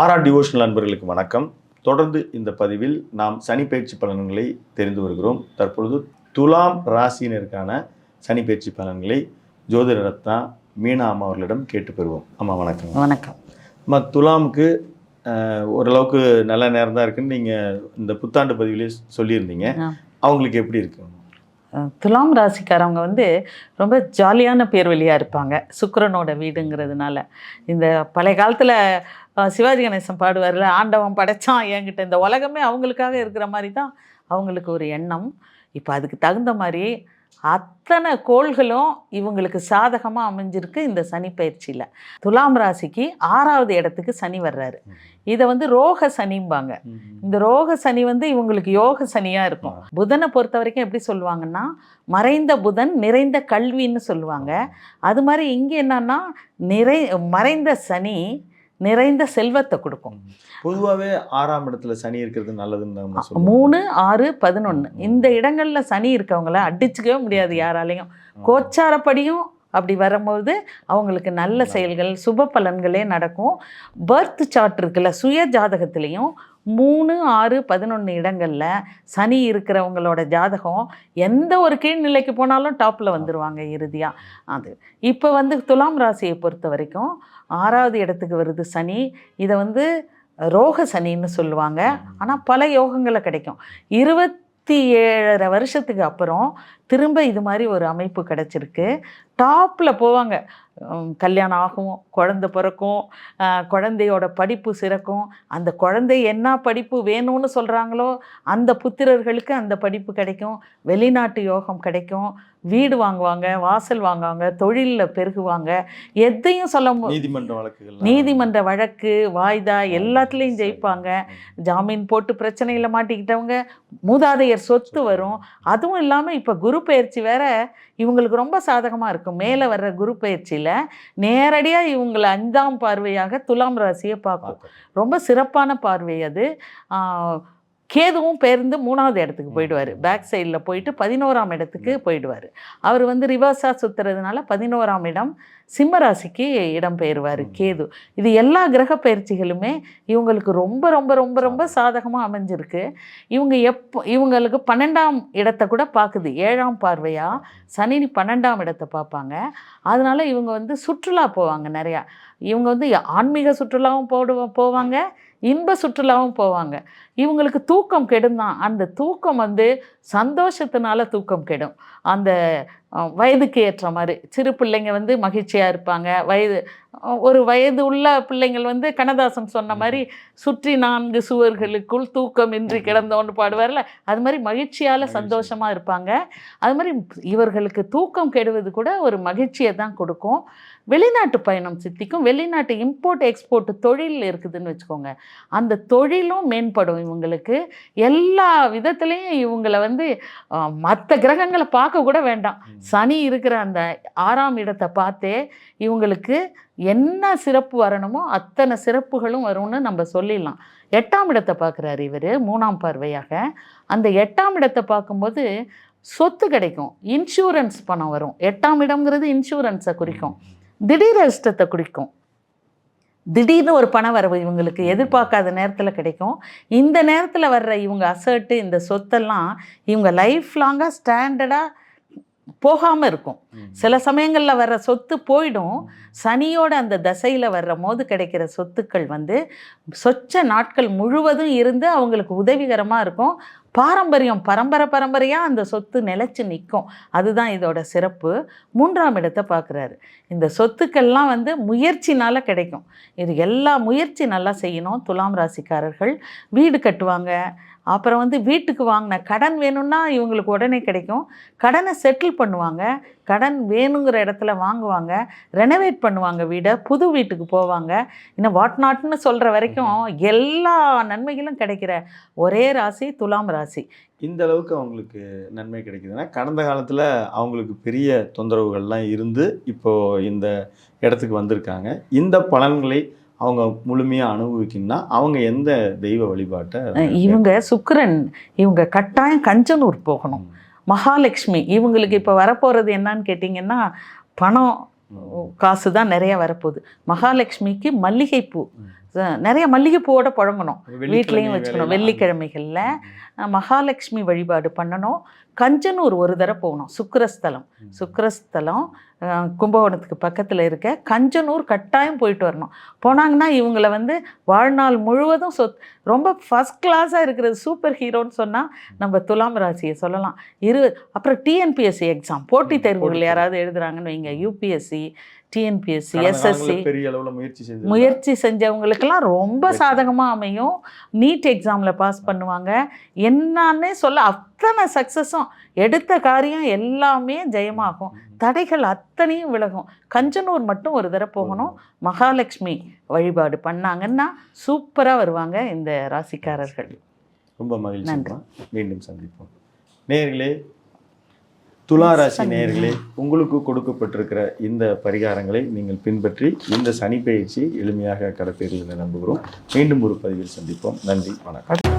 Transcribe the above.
RR devotional அன்பர்களுக்கு வணக்கம். தொடர்ந்து இந்த பதிவில் நாம் சனி பயிற்சி பலன்களை தெரிந்து வருகிறோம். தற்பொழுது துலாம் ராசியினருக்கான சனி பயிற்சி பலன்களை ஜோதிட ரத்னா மீனா அம்மா அவர்களிடம் கேட்டு பெறுவோம். அம்மா வணக்கம். வணக்கம். அம்மா துலாமுக்கு ஓரளவுக்கு நல்ல நேரம் தான் இருக்குன்னு நீங்கள் இந்த புத்தாண்டு பதிவிலே சொல்லியிருந்தீங்க. அவங்களுக்கு எப்படி இருக்கு? துலாம் ராசிக்காரவங்க வந்து ரொம்ப ஜாலியான பேர் வழியாக இருப்பாங்க. சுக்கிரனோட வீடுங்கிறதுனால. இந்த பழைய காலத்தில் சிவாஜி கணேசன் பாடுவார்ல ஆண்டவன் படைச்சான் என்கிட்ட. இந்த உலகமே அவங்களுக்காக இருக்கிற மாதிரி தான் அவங்களுக்கு ஒரு எண்ணம். இப்போ அதுக்கு தகுந்த மாதிரி அத்தனை கோள்களும் இவங்களுக்கு சாதகமாக அமைஞ்சிருக்கு இந்த சனி பயிற்சியில். துலாம் ராசிக்கு ஆறாவது இடத்துக்கு சனி வர்றாரு. இதை வந்து ரோக சனிம்பாங்க. இந்த ரோக சனி வந்து இவங்களுக்கு யோக சனியா இருக்கும். புதனை பொறுத்த வரைக்கும் எப்படி சொல்லுவாங்கன்னா மறைந்த புதன் நிறைந்த கல்வின்னு சொல்லுவாங்க. அது மாதிரி இங்க என்னன்னா நிறை மறைந்த சனி நிறைந்த செல்வத்தை கொடுக்கும். பொதுவாகவே ஆறாம் இடத்துல சனி இருக்கிறது நல்லதுன்னு மூணு ஆறு பதினொன்று இந்த இடங்கள்ல சனி இருக்கவங்கள அடிச்சுக்கவே முடியாது யாராலையும். கோச்சாரப்படியும் அப்படி வரும்போது அவங்களுக்கு நல்ல செயல்கள் சுப பலன்களே நடக்கும். பர்த் சார்ட் இருக்குல்ல சுய ஜாதகத்திலையும் மூணு ஆறு பதினொன்று இடங்களில் சனி இருக்கிறவங்களோட ஜாதகம் எந்த ஒரு கீழ்நிலைக்கு போனாலும் டாப்பில் வந்துடுவாங்க இறுதியாக அது. இப்போ வந்து துலாம் ராசியை பொறுத்த வரைக்கும் ஆறாவது இடத்துக்கு வருது சனி. இதை வந்து ரோக சனின்னு சொல்லுவாங்க. ஆனால் பல யோகங்களை கிடைக்கும். இருபத்தி ஏழரை வருஷத்துக்கு அப்புறம் திரும்ப இது மாதிரி ஒரு அமைப்பு கிடச்சிருக்கு. டாப்பில் போவாங்க. கல்யாணம் ஆகும் குழந்தை பிறக்கும் குழந்தையோட படிப்பு சிறக்கும். அந்த குழந்தை என்ன படிப்பு வேணும்னு சொல்கிறாங்களோ அந்த புத்திரர்களுக்கு அந்த படிப்பு கிடைக்கும். வெளிநாட்டு யோகம் கிடைக்கும். வீடு வாங்குவாங்க வாசல் வாங்குவாங்க தொழிலில் பெருகுவாங்க. எதையும் சொல்ல நீதிமன்ற வழக்குகள் நீதிமன்ற வழக்கு வாய்தா எல்லாத்துலேயும் ஜெயிப்பாங்க. ஜாமீன் போட்டு பிரச்சனையில் மாட்டிக்கிட்டவங்க மூதாதையர் சொத்து வரும். அதுவும் இல்லாமல் இப்போ குரு பயிற்சி வேற இவங்களுக்கு ரொம்ப சாதகமாக இருக்கும். மேலே வர்ற குரு பயிற்சியில் நேரடியாக இவங்களை அஞ்சாம் பார்வையாக துலாம் ராசியை பார்க்கும். ரொம்ப சிறப்பான பார்வை அது. கேதுவும் பேருந்து மூணாவது இடத்துக்கு போயிடுவார். பேக் சைடில் போயிட்டு பதினோராம் இடத்துக்கு போயிடுவார். அவர் வந்து ரிவர்ஸாக சுற்றுறதுனால பதினோராம் இடம் சிம்ம ராசிக்கு இடம் பெயர்வார் கேது. இது எல்லா கிரக பயிற்சிகளுமே இவங்களுக்கு ரொம்ப ரொம்ப ரொம்ப ரொம்ப சாதகமாக அமைஞ்சிருக்கு. இவங்க எப்போ இவங்களுக்கு பன்னெண்டாம் இடத்தை கூட பார்க்குது ஏழாம் பார்வையாக சனி பன்னெண்டாம் இடத்தை பார்ப்பாங்க அதனால இவங்க வந்து சுற்றுலா போவாங்க நிறையா. இவங்க வந்து ஆன்மீக சுற்றுலாவும் போடுவ போவாங்க. இன்ப சுற்றுலாவும் போவாங்க. இவங்களுக்கு தூக்கம் கெடும் தான் அந்த தூக்கம் வந்து சந்தோஷத்தினால தூக்கம் கெடும். அந்த வயதுக்கு ஏற்ற மாதிரி. சிறு பிள்ளைங்க வந்து மகிழ்ச்சியாக இருப்பாங்க. வயது ஒரு வயது உள்ள பிள்ளைங்கள் வந்து கண்ணதாசன் சொன்ன மாதிரி சுற்றி நான்கு சுவர்களுக்குள் தூக்கம் இன்றி கிடந்தோன்னு பாடுவார்ல. அது மாதிரி மகிழ்ச்சியால் மகிழ்ச்சி. சந்தோஷமாக இருப்பாங்க. அது மாதிரி இவர்களுக்கு தூக்கம் கெடுவது கூட ஒரு மகிழ்ச்சியை தான் கொடுக்கும். வெளிநாட்டு பயணம் சித்திக்கும் வெளிநாட்டு இம்போர்ட் எக்ஸ்போர்ட் தொழில் இருக்குதுன்னு வச்சுக்கோங்க. அந்த தொழிலும் மேம்படும் இவங்களுக்கு. எல்லா விதத்துலேயும் இவங்களை வந்து மற்ற கிரகங்களை பார்க்க கூட வேண்டாம். சனி இருக்கிற அந்த ஆறாம் இடத்தை பார்த்தே இவங்களுக்கு என்ன சிறப்பு வரணுமோ அத்தனை சிறப்புகளும் வரும்னு நம்ம சொல்லிடலாம். எட்டாம் இடத்தை பார்க்குறாரு இவர் மூணாம் பார்வையாக. அந்த எட்டாம் இடத்தை பார்க்கும்போது சொத்து கிடைக்கும் இன்சூரன்ஸ் பணம் வரும். எட்டாம் இடம்ங்கிறது இன்சூரன்ஸை குறிக்கும். திடீர் அதிர்ஷ்டத்தை குறிக்கும் திடீர்னு ஒரு பண வரவு இவங்களுக்கு எதிர்பார்க்காத நேரத்தில் கிடைக்கும். இந்த நேரத்தில் வர்ற இவங்க அசர்ட்டு இந்த சொத்தெல்லாம் இவங்க லைஃப் லாங்காக ஸ்டாண்டர்டாக போகாமல் இருக்கும். சில சமயங்களில் வர்ற சொத்து போயிடும். சனியோட அந்த தசையில் வர்ற போது கிடைக்கிற சொத்துக்கள் வந்து சொச்ச நாட்கள் முழுவதும் இருந்து அவங்களுக்கு உதவிகரமாக இருக்கும். பாரம்பரியம் பரம்பரை பரம்பரையாக அந்த சொத்து நிலைச்சு நிற்கும் அதுதான் இதோட சிறப்பு. மூன்றாம் இடத்தை பார்க்குறாரு. இந்த சொத்துக்கள்லாம் வந்து முயற்சினால் கிடைக்கும். இது எல்லா முயற்சி நல்லா செய்யணும். துலாம் ராசிக்காரர்கள் வீடு கட்டுவாங்க. அப்புறம் வந்து வீட்டுக்கு வாங்கின கடன் வேணும்னா இவங்களுக்கு உடனே கிடைக்கும். கடனை செட்டில் பண்ணுவாங்க. கடன் வேணுங்கிற இடத்துல வாங்குவாங்க. ரெனோவேட் பண்ணுவாங்க வீடை. புது வீட்டுக்கு போவாங்க. இன்னும் வாட் நாட்னு சொல்கிற வரைக்கும் எல்லா நன்மைகளும் கிடைக்கிற ஒரே ராசி துலாம் ராசி இந்த அளவுக்கு அவங்களுக்கு நன்மை கிடைக்குதுன்னா கடந்த காலத்தில் அவங்களுக்கு பெரிய தொந்தரவுகள்லாம் இருந்து இப்போ இந்த இடத்துக்கு வந்திருக்காங்க. இந்த பலன்களை அவங்க முழுமையாக அனுபவிக்கணும்னா அவங்க எந்த தெய்வ வழிபாட்டை இவங்க சுக்கிரன் இவங்க கட்டாயம் கஞ்சனூர் போகணும். மகாலட்சுமி இவங்களுக்கு இப்போ வரப்போகிறது என்னன்னு கேட்டிங்கன்னா பணம் காசு தான் நிறைய வரப்போகுது. மகாலட்சுமிக்கு மல்லிகைப்பூ. நிறைய மல்லிகைப்பூவோட புழங்கணும். வீட்லேயும் வச்சுக்கணும். வெள்ளிக்கிழமைகளில் மகாலட்சுமி வழிபாடு பண்ணணும். கஞ்சனூர் ஒரு தடவை போகணும். சுக்கிரஸ்தலம். சுக்கிரஸ்தலம் கும்பகோணத்துக்கு பக்கத்தில் இருக்க கஞ்சனூர் கட்டாயம் போயிட்டு வரணும். போனாங்கன்னா இவங்களை வந்து வாழ்நாள் முழுவதும் சொத் ரொம்ப ஃபஸ்ட் கிளாஸாக இருக்கிறது சூப்பர் ஹீரோன்னு சொன்னால் நம்ம துலாம் ராசியை சொல்லலாம். இரு அப்புறம் டிஎன்பிஎஸ்சி எக்ஸாம் போட்டித் தேர்வுகள் யாராவது எழுதுறாங்கன்னு வைங்க. யூபிஎஸ்சி டிஎன்பிஎஸ்சி எஸ்எஸ்சி பெரிய அளவுல முயற்சி செஞ்சு முயற்சி செஞ்சவங்களுக்கெல்லாம் ரொம்ப சாதகமாக அமையும். நீட் எக்ஸாமில் பாஸ் பண்ணுவாங்க. என்னன்னே சொல்ல அத்தனை சக்ஸஸும் எடுத்த காரியம் எல்லாமே ஜெயமாகும். தடைகள் அத்தனையும் விலகும். கஞ்சனூர் மட்டும் ஒரு தடவை போகணும். மகாலட்சுமி வழிபாடு பண்ணாங்கன்னா சூப்பராக வருவாங்க இந்த ராசிக்காரர்கள். ரொம்ப மகிழ்ச்சி. நன்றி. மீண்டும் சந்திப்போம். நேயர்களே துலா ராசி நேயர்களே உங்களுக்கு கொடுக்கப்பட்டிருக்கிற இந்த பரிகாரங்களை நீங்கள் பின்பற்றி இந்த சனி பயிற்சி எளிமையாக கடப்பீர்கள் என்று நம்புகிறோம். மீண்டும் ஒரு பதிவில் சந்திப்போம். நன்றி வணக்கம்.